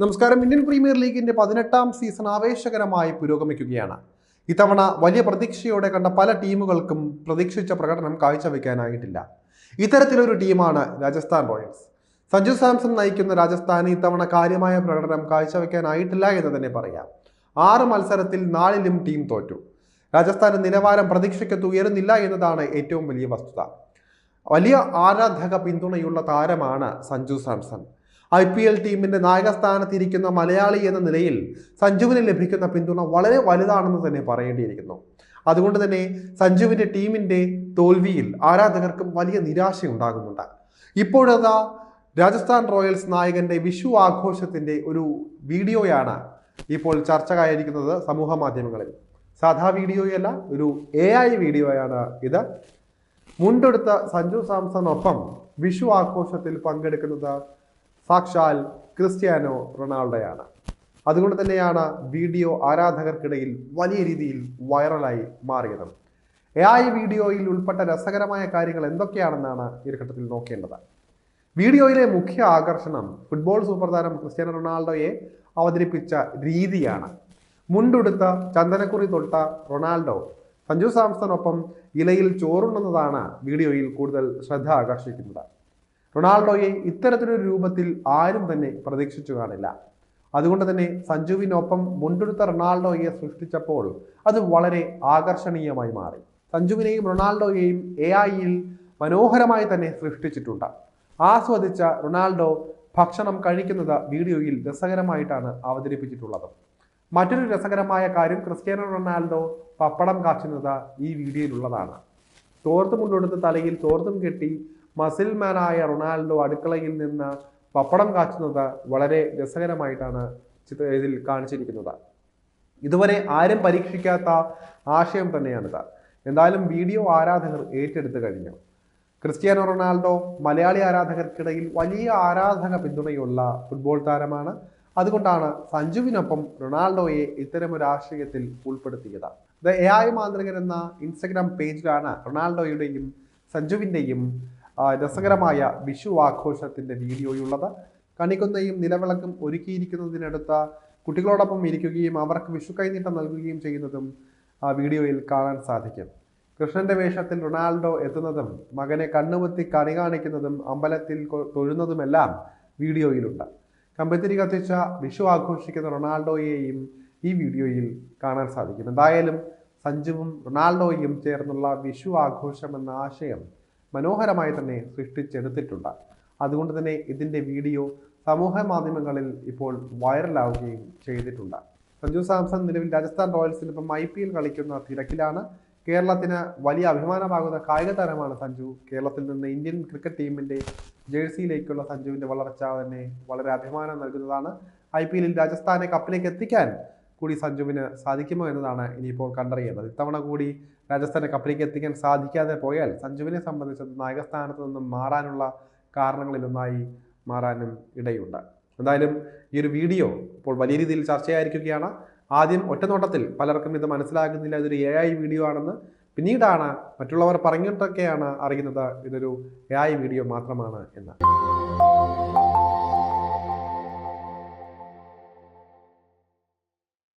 നമസ്കാരം. Indian premier ലീഗിന്റെ പതിനെട്ടാം സീസൺ ആവേശകരമായി പുരോഗമിക്കുകയാണ്. ഇത്തവണ വലിയ പ്രതീക്ഷയോടെ കണ്ട പല ടീമുകൾക്കും പ്രതീക്ഷിച്ച പ്രകടനം കാഴ്ചവെക്കാനായിട്ടില്ല. ഇത്തരത്തിലൊരു ടീമാണ് രാജസ്ഥാൻ റോയൽസ്. സഞ്ജു സാംസൺ നയിക്കുന്ന രാജസ്ഥാന് ഇത്തവണ കാര്യമായ പ്രകടനം കാഴ്ചവെക്കാനായിട്ടില്ല എന്ന് തന്നെ പറയാം. ആറ് മത്സരത്തിൽ നാലിലും ടീം തോറ്റു. രാജസ്ഥാന്റെ നിലവാരം പ്രതീക്ഷയ്ക്കത്ത് ഉയരുന്നില്ല എന്നതാണ് ഏറ്റവും വലിയ വസ്തുത. വലിയ ആരാധക പിന്തുണയുള്ള താരമാണ് Sanju Samson. I P L ടീമിന്റെ നായകസ്ഥാനത്തിരിക്കുന്ന മലയാളി എന്ന നിലയിൽ സഞ്ജുവിന് ലഭിക്കുന്ന പിന്തുണ വളരെ വലുതാണെന്ന് തന്നെ പറയേണ്ടിയിരിക്കുന്നു. അതുകൊണ്ട് തന്നെ സഞ്ജുവിന്റെ ടീമിന്റെ തോൽവിയിൽ ആരാധകർക്കും വലിയ നിരാശയുണ്ടാകുന്നുണ്ട്. ഇപ്പോഴതാ രാജസ്ഥാൻ റോയൽസ് നായകന്റെ വിഷു ആഘോഷത്തിന്റെ ഒരു വീഡിയോയാണ് ഇപ്പോൾ ചർച്ചയായിരിക്കുന്നത് സമൂഹ മാധ്യമങ്ങളിൽ. സാധാ വീഡിയോയല്ല ഒരു എ ഐ വീഡിയോയാണ് ഇത്. മുണ്ടെടുത്ത സഞ്ജു സാംസണൊപ്പം വിഷു ആഘോഷത്തിൽ പങ്കെടുക്കുന്നത് സാക്ഷാൽ ക്രിസ്ത്യാനോ റൊണാൾഡോയാണ്. അതുകൊണ്ട് തന്നെയാണ് വീഡിയോ ആരാധകർക്കിടയിൽ വലിയ രീതിയിൽ വൈറലായി മാറിയത്. എ ഐ വീഡിയോയിൽ ഉൾപ്പെട്ട രസകരമായ കാര്യങ്ങൾ എന്തൊക്കെയാണെന്നാണ് ഈ ഘട്ടത്തിൽ നോക്കേണ്ടത്. വീഡിയോയിലെ മുഖ്യ ആകർഷണം ഫുട്ബോൾ സൂപ്പർ താരം ക്രിസ്ത്യാനോ റൊണാൾഡോയെ അവതരിപ്പിച്ച രീതിയാണ്. മുണ്ടുടുത്ത ചന്ദനക്കുറി തൊട്ട റൊണാൾഡോ സഞ്ജു സാംസണൊപ്പം ഇലയിൽ ചോറുണ്ണുന്നതാണ് വീഡിയോയിൽ കൂടുതൽ ശ്രദ്ധ ആകർഷിക്കുന്നത്. റൊണാൾഡോയെ ഇത്തരത്തിലൊരു രൂപത്തിൽ ആരും തന്നെ പ്രതീക്ഷിച്ചു കാണില്ല. അതുകൊണ്ട് തന്നെ സഞ്ജുവിനൊപ്പം മുണ്ടെടുത്ത റൊണാൾഡോയെ സൃഷ്ടിച്ചപ്പോൾ അത് വളരെ ആകർഷണീയമായി മാറി. സഞ്ജുവിനെയും റൊണാൾഡോയെയും എ ഐയിൽ മനോഹരമായി തന്നെ സൃഷ്ടിച്ചിട്ടുണ്ട്. ആസ്വദിച്ച റൊണാൾഡോ ഭക്ഷണം കഴിക്കുന്നത് വീഡിയോയിൽ രസകരമായിട്ടാണ് അവതരിപ്പിച്ചിട്ടുള്ളത്. മറ്റൊരു രസകരമായ കാര്യം ക്രിസ്ത്യാനോ റൊണാൾഡോ പപ്പടം കാച്ചുന്നത് ഈ വീഡിയോയിലുള്ളതാണ്. തോർത്തും കൊണ്ടുകൊടുത്ത് തലയിൽ തോർത്തും കെട്ടി മസിൽ മാനായ റൊണാൾഡോ അടുക്കളയിൽ നിന്ന് പപ്പടം കാച്ചുന്നത് വളരെ രസകരമായിട്ടാണ് ചിത്ര ഇതിൽ കാണിച്ചിരിക്കുന്നത്. ഇതുവരെ ആരും പരീക്ഷിക്കാത്ത ആശയം തന്നെയാണിത് എന്തായാലും വീഡിയോ ആരാധകർ ഏറ്റെടുത്തു കഴിഞ്ഞു. ക്രിസ്ത്യാനോ റൊണാൾഡോ മലയാളി ആരാധകർക്കിടയിൽ വലിയ ആരാധക പിന്തുണയുള്ള ഫുട്ബോൾ താരമാണ്. അതുകൊണ്ടാണ് സഞ്ജുവിനൊപ്പം റൊണാൾഡോയെ ഇത്തരമൊരു ആശയത്തിൽ ഉൾപ്പെടുത്തിയത്. ദ എ ഐ മാന്ത്രികൻ എന്ന ഇൻസ്റ്റഗ്രാം പേജിലാണ് റൊണാൾഡോയുടെയും സഞ്ജുവിന്റെയും രസകരമായ വിഷു ആഘോഷത്തിന്റെ വീഡിയോയുള്ളത്. കണിക്കൊന്നയും നിലവിളക്കും ഒരുക്കിയിരിക്കുന്നതിനടുത്ത കുട്ടികളോടൊപ്പം ഇരിക്കുകയും അവർക്ക് വിഷു കൈനീട്ടം നൽകുകയും ചെയ്യുന്നതും ആ വീഡിയോയിൽ കാണാൻ സാധിക്കും. കൃഷ്ണന്റെ വേഷത്തിൽ റൊണാൾഡോ എത്തുന്നതും മകനെ കണ്ണുമുത്തി കണി കാണിക്കുന്നതും അമ്പലത്തിൽ തൊഴുന്നതുമെല്ലാം വീഡിയോയിലുണ്ട്. കമ്പത്തിരി കത്തിച്ച വിഷു ആഘോഷിക്കുന്ന റൊണാൾഡോയെയും ഈ വീഡിയോയിൽ കാണാൻ സാധിക്കും. എന്തായാലും സഞ്ജുവും റൊണാൾഡോയും ചേർന്നുള്ള വിഷു ആഘോഷം എന്ന ആശയം മനോഹരമായി തന്നെ സൃഷ്ടിച്ചെടുത്തിട്ടുണ്ട്. അതുകൊണ്ട് തന്നെ ഇതിന്റെ വീഡിയോ സമൂഹ മാധ്യമങ്ങളിൽ ഇപ്പോൾ വൈറലാവുകയും ചെയ്തിട്ടുണ്ട്. സഞ്ജു സാംസൺ നിലവിൽ രാജസ്ഥാൻ റോയൽസിനൊപ്പം ഐ പി എൽ കളിക്കുന്ന തിരക്കിലാണ്. കേരളത്തിന് വലിയ അഭിമാനമാകുന്ന കായിക താരമാണ് സഞ്ജു. കേരളത്തിൽ നിന്ന് ഇന്ത്യൻ ക്രിക്കറ്റ് ടീമിന്റെ ജേഴ്സിയിലേക്കുള്ള സഞ്ജുവിന്റെ വളർച്ച തന്നെ വളരെ അഭിമാനം നൽകുന്നതാണ്. ഐ പി എല്ലിൽ രാജസ്ഥാനെ കപ്പിലേക്ക് എത്തിക്കാൻ കൂടി സഞ്ജുവിന് സാധിക്കുമോ എന്നതാണ് ഇനിയിപ്പോൾ കണ്ടറിയേണ്ടത്. ഇത്തവണ കൂടി രാജസ്ഥാനെ കപ്പിലേക്ക് എത്തിക്കാൻ സാധിക്കാതെ പോയാൽ സഞ്ജുവിനെ സംബന്ധിച്ചത് നായകസ്ഥാനത്ത് നിന്നും മാറാനുള്ള കാരണങ്ങളിലൊന്നായി മാറാനും ഇടയുണ്ട്. എന്തായാലും ഈ ഒരു വീഡിയോ ഇപ്പോൾ വലിയ രീതിയിൽ ചർച്ചയായിരിക്കുകയാണ്. ആദ്യം ഒറ്റനോട്ടത്തിൽ പലർക്കും ഇത് മനസ്സിലാകുന്നില്ല. ഇതൊരു എ ഐ വീഡിയോ ആണെന്ന് പിന്നീടാണ് മറ്റുള്ളവർ പറഞ്ഞിട്ടൊക്കെയാണ് അറിയുന്നത്. ഇതൊരു എ ഐ വീഡിയോ മാത്രമാണ് എന്ന്.